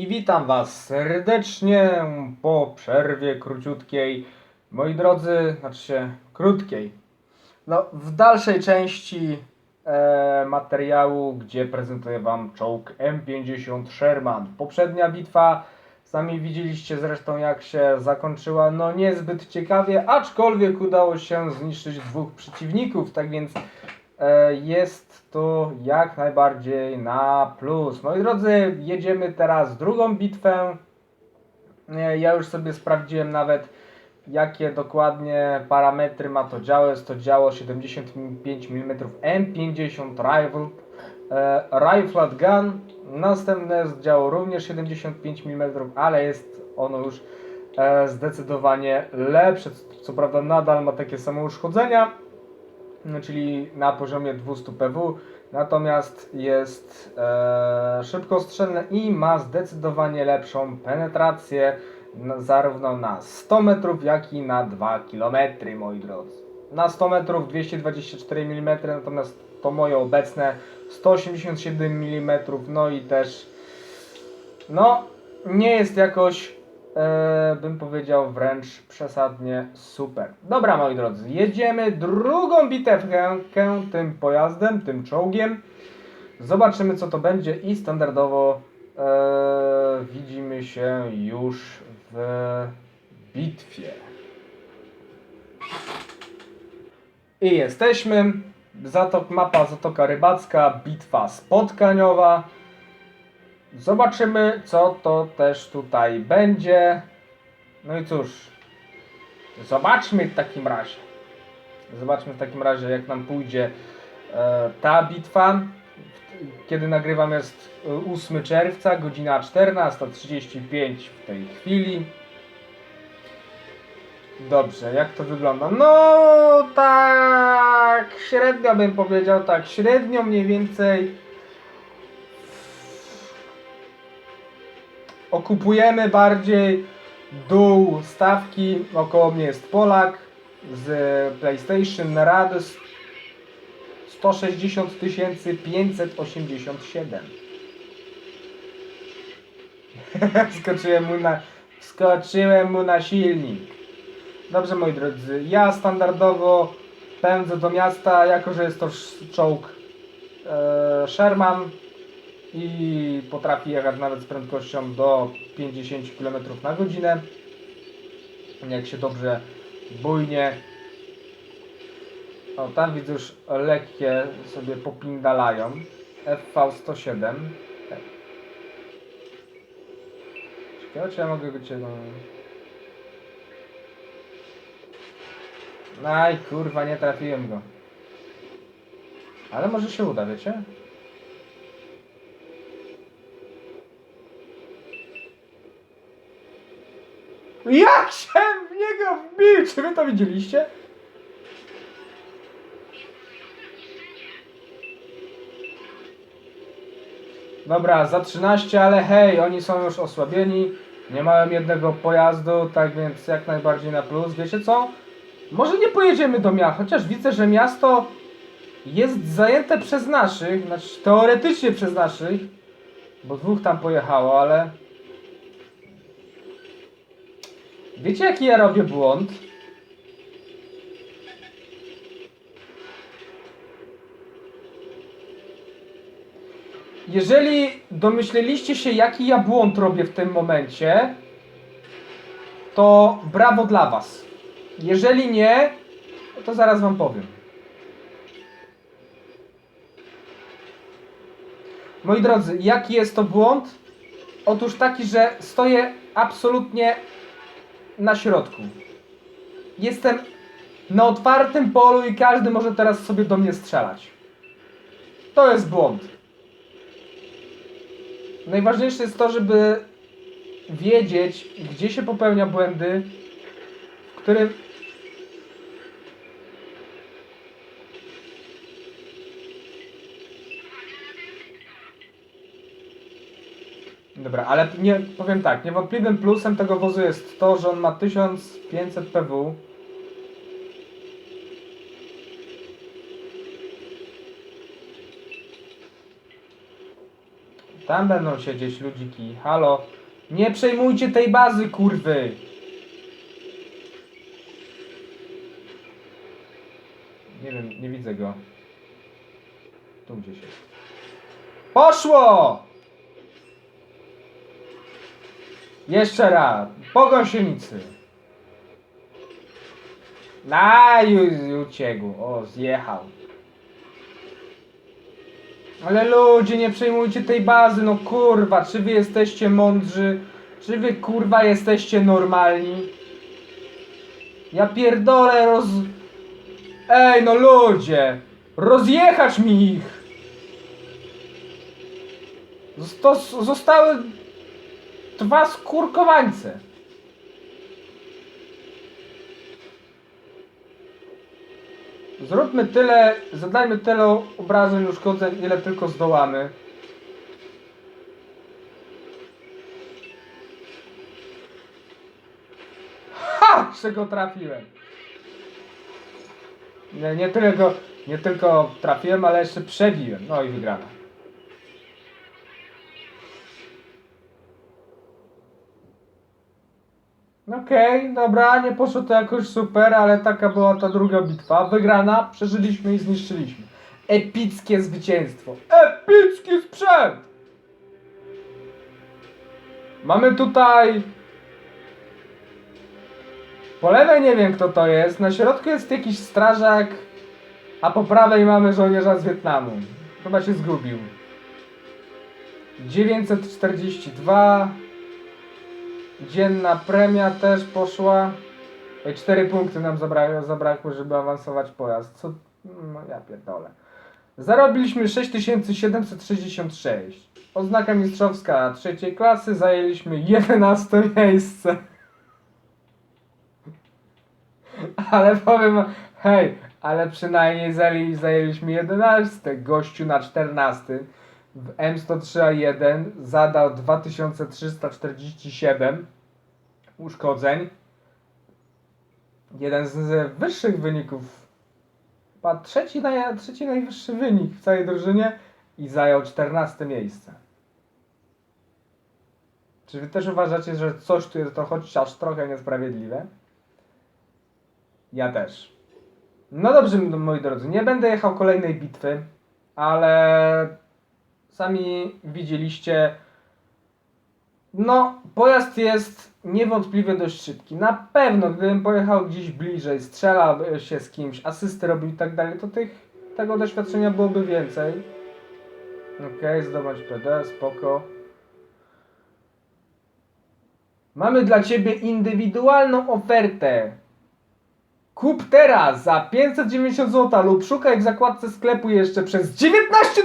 I witam Was serdecznie po przerwie króciutkiej. Moi drodzy, znaczy się krótkiej. No, w dalszej części e, materiału, gdzie prezentuję Wam czołg M50 Sherman. Poprzednia bitwa, sami widzieliście zresztą jak się zakończyła, no niezbyt ciekawie, aczkolwiek udało się zniszczyć dwóch przeciwników, tak więc jest to jak najbardziej na plus. Moi drodzy, jedziemy teraz drugą bitwę. E, Ja już sobie sprawdziłem nawet jakie dokładnie parametry ma to działo. Jest to działo 75 mm M50 Rifle, e, Rifled Gun. Następne jest działo również 75 mm, ale jest ono już e, zdecydowanie lepsze. Co prawda nadal ma takie same uszkodzenia, czyli na poziomie 200 PW, natomiast jest e, szybkostrzelne i ma zdecydowanie lepszą penetrację na, zarówno na 100 metrów, jak i na 2 km, moi drodzy. Na 100 metrów 224 mm, natomiast to moje obecne 187 mm, no i też no nie jest jakoś bym powiedział wręcz przesadnie super. Dobra moi drodzy, jedziemy drugą bitewkę tym pojazdem, tym czołgiem. Zobaczymy co to będzie i standardowo e, widzimy się już w bitwie. I jesteśmy. Zatok, mapa Zatoka Rybacka, bitwa spotkaniowa. Zobaczymy, co to też tutaj będzie. No i cóż, zobaczmy w takim razie. Zobaczmy w takim razie, jak nam pójdzie e, ta bitwa. Kiedy nagrywam jest e, 8 czerwca, godzina 14.35 w tej chwili. Dobrze, jak to wygląda? No, tak średnio bym powiedział, tak średnio mniej więcej okupujemy bardziej dół stawki. Około mnie jest Polak z PlayStation na Radys 160 587. Skoczyłem mu na skoczyłem mu na silnik. Dobrze moi drodzy, ja standardowo pędzę do miasta, jako że jest to czołg e, Sherman i potrafi jechać nawet z prędkością do 50 km na godzinę. Jak się dobrze bujnie. O, tam widzę już lekkie sobie popindalają. FV107. Ciekawe, czy ja mogę go no- Aj, kurwa, nie trafiłem go. Ale może się uda, wiecie? Jak się w niego wbił? Czy wy to widzieliście? Dobra, za 13, ale hej, oni są już osłabieni. Nie mają jednego pojazdu, tak więc jak najbardziej na plus. Wiecie co? Może nie pojedziemy do miasta, chociaż widzę, że miasto jest zajęte przez naszych, znaczy teoretycznie przez naszych, bo dwóch tam pojechało, ale Wiecie jaki ja robię błąd? Jeżeli domyśleliście się jaki ja błąd robię w tym momencie, to brawo dla was. Jeżeli nie, to zaraz wam powiem. Moi drodzy, jaki jest to błąd? Otóż taki, że stoję absolutnie na środku. Jestem na otwartym polu i każdy może teraz sobie do mnie strzelać. To jest błąd. Najważniejsze jest to, żeby wiedzieć, gdzie się popełnia błędy, w którym Dobra, ale nie, powiem tak, niewątpliwym plusem tego wozu jest to, że on ma 1500 PW. Tam będą siedzieć ludziki. Halo. Nie przejmujcie tej bazy, kurwy. Nie wiem, nie widzę go. Tu gdzieś jest. Poszło! Jeszcze raz. Po gąsienicy. Na, ju- uciekł. O, zjechał. Ale ludzie, nie przejmujcie tej bazy, no kurwa, czy wy jesteście mądrzy? Czy wy kurwa jesteście normalni? Ja pierdolę roz... Ej, no ludzie! Rozjechać mi ich! Zosto- zostały dwa skurkowańce. Zróbmy tyle, zadajmy tyle obrażeń, uszkodzeń, ile tylko zdołamy. Ha! Że go trafiłem. Nie, nie, tyle go, nie tylko trafiłem, ale jeszcze przebiłem. No i wygrana. Okej, dobra, nie poszło to jakoś super, ale taka była ta druga bitwa. Wygrana, przeżyliśmy i zniszczyliśmy. Epickie zwycięstwo. Epicki sprzęt! Mamy tutaj... Po lewej nie wiem kto to jest, na środku jest jakiś strażak, a po prawej mamy żołnierza z Wietnamu. Chyba się zgubił. 942 Dzienna premia też poszła. Cztery punkty nam zabra zabrakło, żeby awansować pojazd. Co? No ja pierdolę. Zarobiliśmy 6766. Oznaka mistrzowska trzeciej klasy. Zajęliśmy 11 miejsce. Ale powiem, hej, ale przynajmniej zajęli, zajęliśmy 11. Gościu na 14 w M103A1 zadał 2347 uszkodzeń. Jeden z wyższych wyników. Chyba trzeci, naj, trzeci najwyższy wynik w całej drużynie i zajął 14 miejsce. Czy wy też uważacie, że coś tu jest to chociaż trochę niesprawiedliwe? Ja też. No dobrze, moi drodzy, nie będę jechał kolejnej bitwy, ale sami widzieliście. No, pojazd jest niewątpliwie dość szybki. Na pewno, gdybym pojechał gdzieś bliżej, strzelał się z kimś, asysty robił i tak dalej, to tych, tego doświadczenia byłoby więcej. Okej, zdobyć PD, spoko. Mamy dla Ciebie indywidualną ofertę. Kup teraz za 590 zł lub szukaj w zakładce sklepu jeszcze przez 19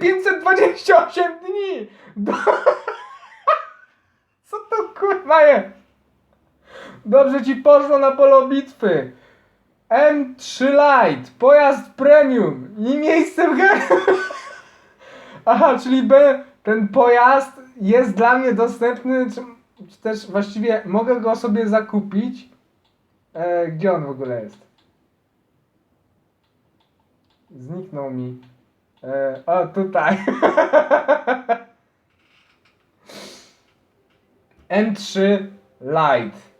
528 dni. Do... Co to kurwa jest? Dobrze ci poszło na polo bitwy. M3 Lite, pojazd premium i miejsce w. Aha, czyli B, ten pojazd jest dla mnie dostępny, czy też właściwie mogę go sobie zakupić. E, gdzie on w ogóle jest? Zniknął mi. E, o, tutaj. M3 Light.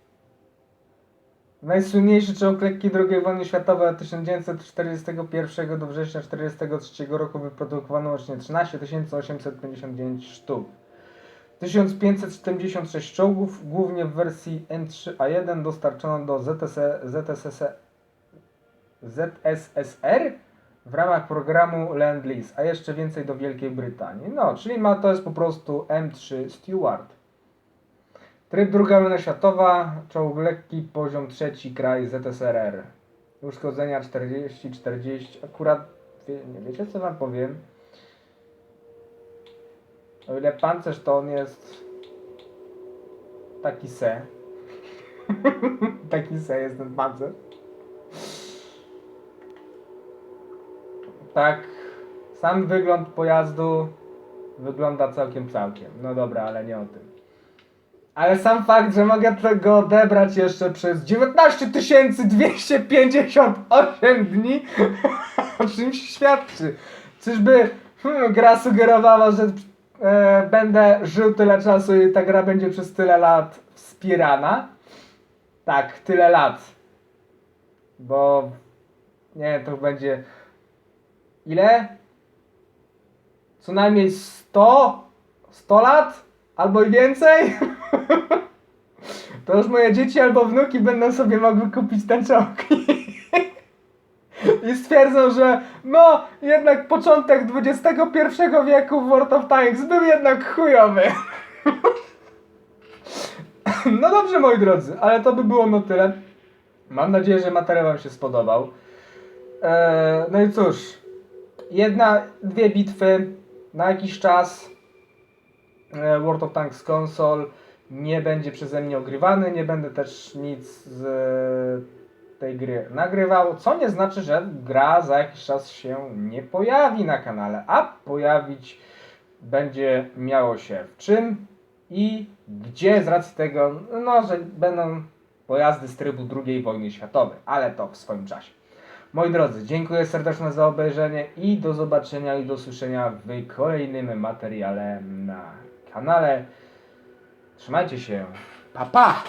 Najsłynniejszy czołg lekki II wojny światowej od 1941 do września 1943 roku wyprodukowano łącznie 13 859 sztuk. 1576 czołgów, głównie w wersji N3A1 dostarczono do ZS, ZSS, ZSSR w ramach programu Land-Lease, a jeszcze więcej do Wielkiej Brytanii. No, czyli ma to jest po prostu M3 Stewart. Tryb druga wojna światowa, czołg lekki, poziom trzeci, kraj ZSRR. Uszkodzenia 40-40, akurat, wie, nie wiecie co wam powiem? O ile pancerz to on jest taki se. taki se jest ten pancerz. Tak, sam wygląd pojazdu wygląda całkiem całkiem. No dobra, ale nie o tym. Ale sam fakt, że mogę tego odebrać jeszcze przez 19 258 dni o czymś świadczy. Czyżby hmm, gra sugerowała, że e, będę żył tyle czasu i ta gra będzie przez tyle lat wspierana. Tak, tyle lat. Bo nie to będzie ile? Co najmniej 100? 100 lat? Albo i więcej? To już moje dzieci albo wnuki będą sobie mogły kupić ten czołgi. I stwierdzą, że no, jednak początek XXI wieku w World of Tanks był jednak chujowy. No dobrze, moi drodzy, ale to by było na tyle. Mam nadzieję, że materiał Wam się spodobał. Eee, no i cóż, jedna, dwie bitwy na jakiś czas. E, World of Tanks Console nie będzie przeze mnie ogrywany, nie będę też nic z e, tej gry nagrywał, co nie znaczy, że gra za jakiś czas się nie pojawi na kanale, a pojawić będzie miało się w czym i gdzie z racji tego, no, że będą pojazdy z trybu II wojny światowej, ale to w swoim czasie. Moi drodzy, dziękuję serdecznie za obejrzenie i do zobaczenia i do słyszenia w kolejnym materiale na kanale. Trzymajcie się. Pa pa!